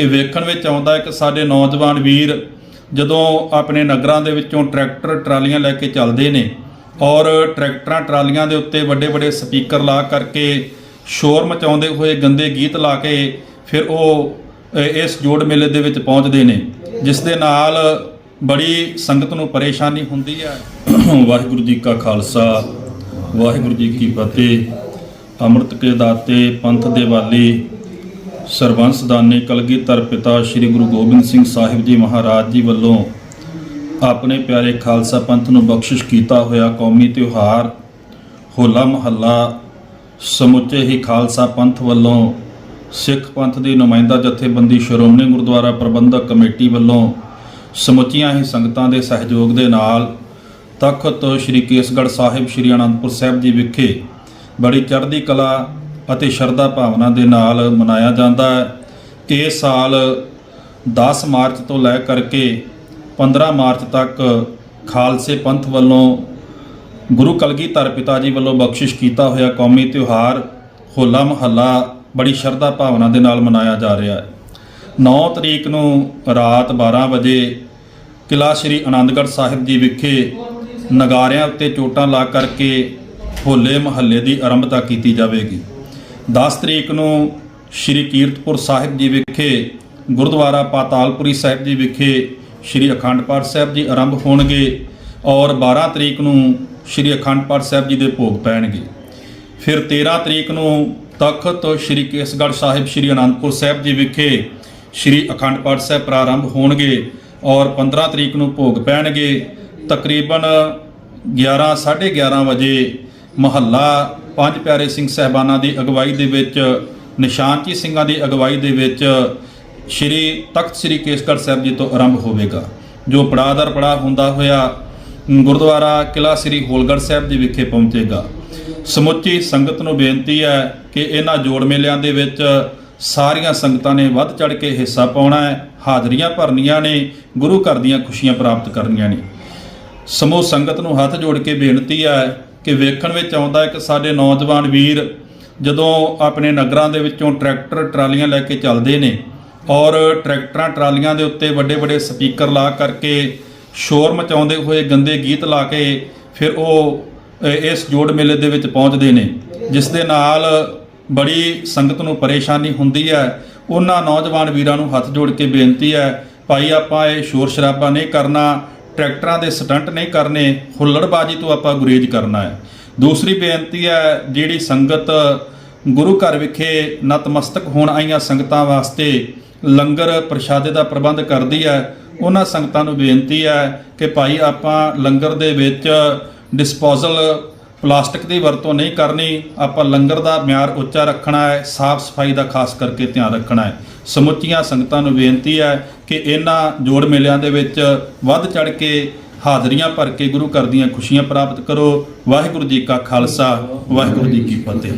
ਕਿ ਵੇਖਣ ਵਿੱਚ ਆਉਂਦਾ ਹੈ ਕਿ ਸਾਡੇ ਨੌਜਵਾਨ ਵੀਰ ਜਦੋਂ ਆਪਣੇ ਨਗਰਾਂ ਦੇ ਵਿੱਚੋਂ ਟਰੈਕਟਰ, ਟਰਾਲੀਆਂ ਲੈ ਕੇ ਚੱਲਦੇ ਨੇ ਔਰ ਟਰੈਕਟਰਾਂ, ਟਰਾਲੀਆਂ ਦੇ ਉੱਤੇ ਵੱਡੇ ਵੱਡੇ ਸਪੀਕਰ ਲਾ ਕਰਕੇ ਸ਼ੋਰ ਮਚਾਉਂਦੇ ਹੋਏ ਗੰਦੇ ਗੀਤ ਲਾ ਕੇ ਫਿਰ ਉਹ ਇਸ ਜੋੜ ਮੇਲੇ ਦੇ ਵਿੱਚ ਪਹੁੰਚਦੇ ਨੇ, ਜਿਸ ਦੇ ਨਾਲ ਬੜੀ ਸੰਗਤ ਨੂੰ ਪਰੇਸ਼ਾਨੀ ਹੁੰਦੀ ਹੈ ਵਾਹਿਗੁਰੂ ਜੀ ਕਾ ਖਾਲਸਾ, ਵਾਹਿਗੁਰੂ ਜੀ ਕੀ ਫਤਿਹ। ਅੰਮ੍ਰਿਤ ਕੇ ਦਾਤੇ ਪੰਥ ਦੇ ਵਾਲੀ ਸਰਬੰਸ ਦਾਨੇ ਕਲਗੀਧਰ ਪਿਤਾ ਸ੍ਰੀ ਗੁਰੂ ਗੋਬਿੰਦ ਸਿੰਘ ਸਾਹਿਬ ਜੀ ਮਹਾਰਾਜ ਜੀ ਵੱਲੋਂ ਆਪਣੇ ਪਿਆਰੇ ਖਾਲਸਾ ਪੰਥ ਨੂੰ ਬਖਸ਼ਿਸ਼ ਕੀਤਾ ਹੋਇਆ ਕੌਮੀ ਤਿਉਹਾਰ, ਹੋਲਾ ਮਹੱਲਾ, ਸਮੁੱਚੇ ਹੀ ਖਾਲਸਾ ਪੰਥ ਵੱਲੋਂ ਸਿੱਖ ਪੰਥ ਦੀ ਨੁਮਾਇੰਦਾ ਜਥੇਬੰਦੀ ਸ਼੍ਰੋਮਣੀ ਗੁਰਦੁਆਰਾ ਪ੍ਰਬੰਧਕ ਕਮੇਟੀ ਵੱਲੋਂ ਸਮੁੱਚੀਆਂ ਹੀ ਸੰਗਤਾਂ ਦੇ ਸਹਿਯੋਗ ਦੇ ਨਾਲ ਤਖਤ ਸ੍ਰੀ ਕੇਸਗੜ੍ਹ ਸਾਹਿਬ ਸ੍ਰੀ ਅਨੰਦਪੁਰ ਸਾਹਿਬ ਜੀ ਵਿਖੇ ਬੜੀ ਚੜ੍ਹਦੀ ਕਲਾ ਅਤੇ ਸ਼ਰਧਾ ਭਾਵਨਾ ਦੇ ਨਾਲ ਮਨਾਇਆ ਜਾਂਦਾ ਹੈ। ਇਹ ਸਾਲ 10 ਮਾਰਚ ਤੋਂ ਲੈ ਕਰਕੇ 15 ਮਾਰਚ ਤੱਕ ਖਾਲਸੇ ਪੰਥ ਵੱਲੋਂ ਗੁਰੂ ਕਲਗੀਧਰ ਪਿਤਾ ਜੀ ਵੱਲੋਂ ਬਖਸ਼ਿਸ਼ ਕੀਤਾ ਹੋਇਆ ਕੌਮੀ ਤਿਉਹਾਰ ਹੋਲਾ ਮਹੱਲਾ ਬੜੀ ਸ਼ਰਧਾ ਭਾਵਨਾ ਦੇ ਨਾਲ ਮਨਾਇਆ ਜਾ ਰਿਹਾ ਹੈ। 9 ਤਰੀਕ ਨੂੰ ਰਾਤ 12 ਵਜੇ ਕਿਲਾ ਸ੍ਰੀ ਆਨੰਦਗੜ੍ਹ ਸਾਹਿਬ ਜੀ ਵਿਖੇ ਨਗਾਰਿਆਂ ਉੱਤੇ ਚੋਟਾਂ ਲਾ ਕਰਕੇ ਹੋਲੇ ਮਹੱਲੇ ਦੀ ਆਰੰਭਤਾ ਕੀਤੀ ਜਾਵੇਗੀ। 10 ਤਰੀਕ ਨੂੰ ਸ੍ਰੀ ਕੀਰਤਪੁਰ ਸਾਹਿਬ ਜੀ ਵਿਖੇ, ਗੁਰਦੁਆਰਾ ਪਾਤਾਲਪੁਰੀ ਸਾਹਿਬ ਜੀ ਵਿਖੇ ਸ੍ਰੀ ਅਖੰਡ ਪਾਠ ਸਾਹਿਬ ਜੀ ਆਰੰਭ ਹੋਣਗੇ ਔਰ 12 ਤਰੀਕ ਨੂੰ ਸ੍ਰੀ ਅਖੰਡ ਪਾਠ ਸਾਹਿਬ ਜੀ ਦੇ ਭੋਗ ਪੈਣਗੇ। ਫਿਰ 13 ਤਰੀਕ ਨੂੰ ਤਖਤ ਸ੍ਰੀ ਕੇਸਗੜ੍ਹ ਸਾਹਿਬ ਸ੍ਰੀ ਅਨੰਦਪੁਰ ਸਾਹਿਬ ਜੀ ਵਿਖੇ ਸ੍ਰੀ ਅਖੰਡ ਪਾਠ ਸਾਹਿਬ ਪ੍ਰਾਰੰਭ ਹੋਣਗੇ ਔਰ 15 ਤਰੀਕ ਨੂੰ ਭੋਗ ਪੈਣਗੇ। ਤਕਰੀਬਨ 11 11:30 ਵਜੇ ਮਹੱਲਾ ਪੰਜ ਪਿਆਰੇ ਸਿੰਘ ਸਹਿਬਾਨਾਂ ਦੀ ਅਗਵਾਈ ਦੇ ਵਿੱਚ, ਨਿਸ਼ਾਨਚੀ ਸਿੰਘਾਂ ਦੀ ਅਗਵਾਈ ਦੇ ਵਿੱਚ ਸ੍ਰੀ ਤਖਤ ਸ੍ਰੀ ਕੇਸਗੜ੍ਹ ਸਾਹਿਬ ਜੀ ਤੋਂ ਆਰੰਭ ਹੋਵੇਗਾ, ਜੋ ਪੜਾਅ ਦਰ ਪੜਾਅ ਹੁੰਦਾ ਹੋਇਆ ਗੁਰਦੁਆਰਾ ਕਿਲਾ ਸ੍ਰੀ ਹੋਲਗੜ੍ਹ ਸਾਹਿਬ ਜੀ ਵਿਖੇ ਪਹੁੰਚੇਗਾ। ਸਮੁੱਚੀ ਸੰਗਤ ਨੂੰ ਬੇਨਤੀ ਹੈ ਕਿ ਇਹਨਾਂ ਜੋੜ ਮੇਲਿਆਂ ਦੇ ਵਿੱਚ ਸਾਰੀਆਂ ਸੰਗਤਾਂ ਨੇ ਵੱਧ ਚੜ ਕੇ ਹਿੱਸਾ ਪਾਉਣਾ ਹੈ, ਹਾਜ਼ਰੀਆਂ ਭਰਨੀਆਂ ਨੇ, ਗੁਰੂ ਘਰ ਦੀਆਂ ਖੁਸ਼ੀਆਂ ਪ੍ਰਾਪਤ ਕਰਨੀਆਂ ਨੇ। ਸਮੂਹ ਸੰਗਤ ਨੂੰ ਹੱਥ ਜੋੜ ਕੇ ਬੇਨਤੀ ਹੈ ਕਿ ਵੇਖਣ ਵਿੱਚ ਆਉਂਦਾ ਹੈ ਕਿ ਸਾਡੇ ਨੌਜਵਾਨ ਵੀਰ ਜਦੋਂ ਆਪਣੇ ਨਗਰਾਂ ਦੇ ਵਿੱਚੋਂ ਟਰੈਕਟਰ, ਟਰਾਲੀਆਂ ਲੈ ਕੇ ਚੱਲਦੇ ਨੇ ਔਰ ਟਰੈਕਟਰਾਂ, ਟਰਾਲੀਆਂ ਦੇ ਉੱਤੇ ਵੱਡੇ ਵੱਡੇ ਸਪੀਕਰ ਲਾ ਕਰਕੇ ਸ਼ੋਰ ਮਚਾਉਂਦੇ ਹੋਏ ਗੰਦੇ ਗੀਤ ਲਾ ਕੇ ਫਿਰ ਉਹ ਇਸ ਜੋੜ ਮੇਲੇ ਦੇ ਵਿੱਚ ਪਹੁੰਚਦੇ ਨੇ, ਜਿਸ ਦੇ ਨਾਲ ਬੜੀ ਸੰਗਤ ਨੂੰ ਪਰੇਸ਼ਾਨੀ ਹੁੰਦੀ ਹੈ। ਉਹਨਾਂ ਨੌਜਵਾਨ ਵੀਰਾਂ ਨੂੰ ਹੱਥ ਜੋੜ ਕੇ ਬੇਨਤੀ ਹੈ, ਭਾਈ, ਆਪਾਂ ਇਹ ਸ਼ੋਰ ਸ਼ਰਾਬਾ ਨਹੀਂ ਕਰਨਾ ਟਰੈਕਟਰਾਂ ਦੇ ਸਟੰਟ ਨਹੀਂ ਕਰਨੇ, ਹੁੱਲੜਬਾਜੀ ਤੋਂ ਆਪਾਂ ਗੁਰੇਜ਼ ਕਰਨਾ ਹੈ। ਦੂਸਰੀ ਬੇਨਤੀ ਹੈ, ਜਿਹੜੀ ਸੰਗਤ ਗੁਰੂ ਘਰ ਵਿਖੇ ਨਤਮਸਤਕ ਹੋਣ ਆਈਆਂ ਸੰਗਤਾਂ ਵਾਸਤੇ ਲੰਗਰ ਪ੍ਰਸ਼ਾਦੇ ਦਾ ਪ੍ਰਬੰਧ ਕਰਦੀ ਹੈ, ਉਹਨਾਂ ਸੰਗਤਾਂ ਨੂੰ ਬੇਨਤੀ ਹੈ ਕਿ ਭਾਈ ਆਪਾਂ ਲੰਗਰ ਦੇ ਵਿੱਚ ਡਿਸਪੋਜ਼ਲ ਪਲਾਸਟਿਕ ਦੀ ਵਰਤੋਂ ਨਹੀਂ ਕਰਨੀ, ਆਪਾਂ ਲੰਗਰ ਦਾ ਮਿਆਰ ਉੱਚਾ ਰੱਖਣਾ ਹੈ, ਸਾਫ਼ ਸਫ਼ਾਈ ਦਾ ਖਾਸ ਕਰਕੇ ਧਿਆਨ ਰੱਖਣਾ ਹੈ। ਸਮੁੱਚੀਆਂ ਸੰਗਤਾਂ ਨੂੰ ਬੇਨਤੀ ਹੈ ਕਿ ਇਹਨਾਂ ਜੋੜ ਮੇਲਿਆਂ ਦੇ ਵਿੱਚ ਵੱਧ ਚੜ ਕੇ ਹਾਜ਼ਰੀਆਂ ਭਰ ਕੇ ਗੁਰੂ ਘਰ ਦੀਆਂ ਖੁਸ਼ੀਆਂ ਪ੍ਰਾਪਤ ਕਰੋ। ਵਾਹਿਗੁਰੂ ਜੀ ਕਾ ਖਾਲਸਾ, ਵਾਹਿਗੁਰੂ ਜੀ ਕੀ ਫਤਿਹ।